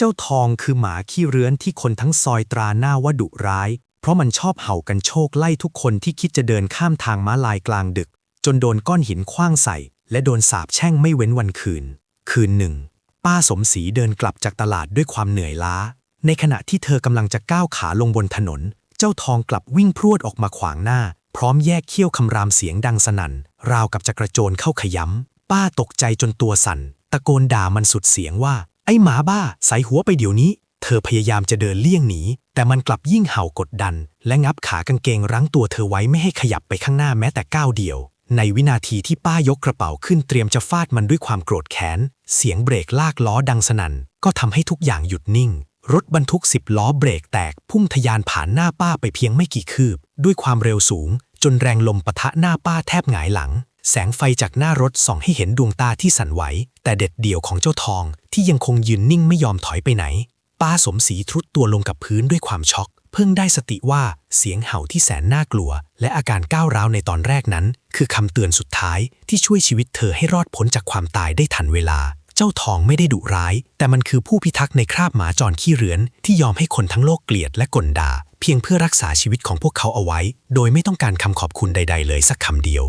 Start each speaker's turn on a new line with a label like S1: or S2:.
S1: เจ้าทองคือหมาขี้เรื้อนที่คนทั้งซอยตราหน้าว่าดุร้าย เพราะมันชอบเห่ากันโชคไล่ทุกคนที่คิดจะเดินข้ามทางม้าลายกลางดึก จนโดนก้อนหินคว้างใส่ และโดนสาบแช่งไม่เว้นวันคืน คืนหนึ่ง ป้าสมศรีเดินกลับจากตลาดด้วยความเหนื่อยล้า ในขณะที่เธอกำลังจะก้าวขาลงบนถนน เจ้าทองกลับวิ่งพรวดออกมาขวางหน้า พร้อมแยกเขี้ยวคำรามเสียงดังสนั่น ราวกับจะกระโจนเข้าขย้ำป้าตกใจจนตัวสั่น ตะโกนด่ามันสุดเสียงว่า ไอ้หมาบ้าใส่หัวไปเดี๋ยวนี้ เธอพยายามจะเดินเลี่ยงหนี แต่มันกลับยิ่งเห่ากดดัน และงับขากางเกงรั้งตัวเธอไว้ไม่ให้ขยับไปข้างหน้าแม้แต่ก้าวเดียว ในวินาทีที่ป้ายกกระเป๋าขึ้นเตรียมจะฟาดมันด้วยความโกรธแค้น เสียงเบรกลากล้อดังสนั่น ก็ทำให้ทุกอย่างหยุดนิ่ง รถบรรทุกสิบล้อเบรกแตกพุ่งทะยานผ่านหน้าป้าไปเพียงไม่กี่คืบ ด้วยความเร็วสูง จนแรงลมปะทะหน้าป้าแทบหงายหลังแสงไฟจากหน้ารถส่องให้เห็นดวงตาที่สั่นไหว แต่เด็ดเดี่ยวของเจ้าทองที่ยังคงยืนนิ่งไม่ยอมถอยไปไหน ป้าสมศรีทรุดตัวลงกับพื้นด้วยความช็อก เพิ่งได้สติว่าเสียงเห่าที่แสนน่ากลัว และอาการก้าวร้าวในตอนแรกนั้น คือคำเตือนสุดท้ายที่ช่วยชีวิตเธอให้รอดพ้นจากความตายได้ทันเวลา เจ้าทองไม่ได้ดุร้าย แต่มันคือผู้พิทักษ์ในคราบหมาจรขี้เรือน ที่ยอมให้คนทั้งโลกเกลียดและกลด่า เพียงเพื่อรักษาชีวิตของพวกเขาเอาไว้ โดยไม่ต้องการคำขอบคุณใด ๆ เลยสักคำเดียว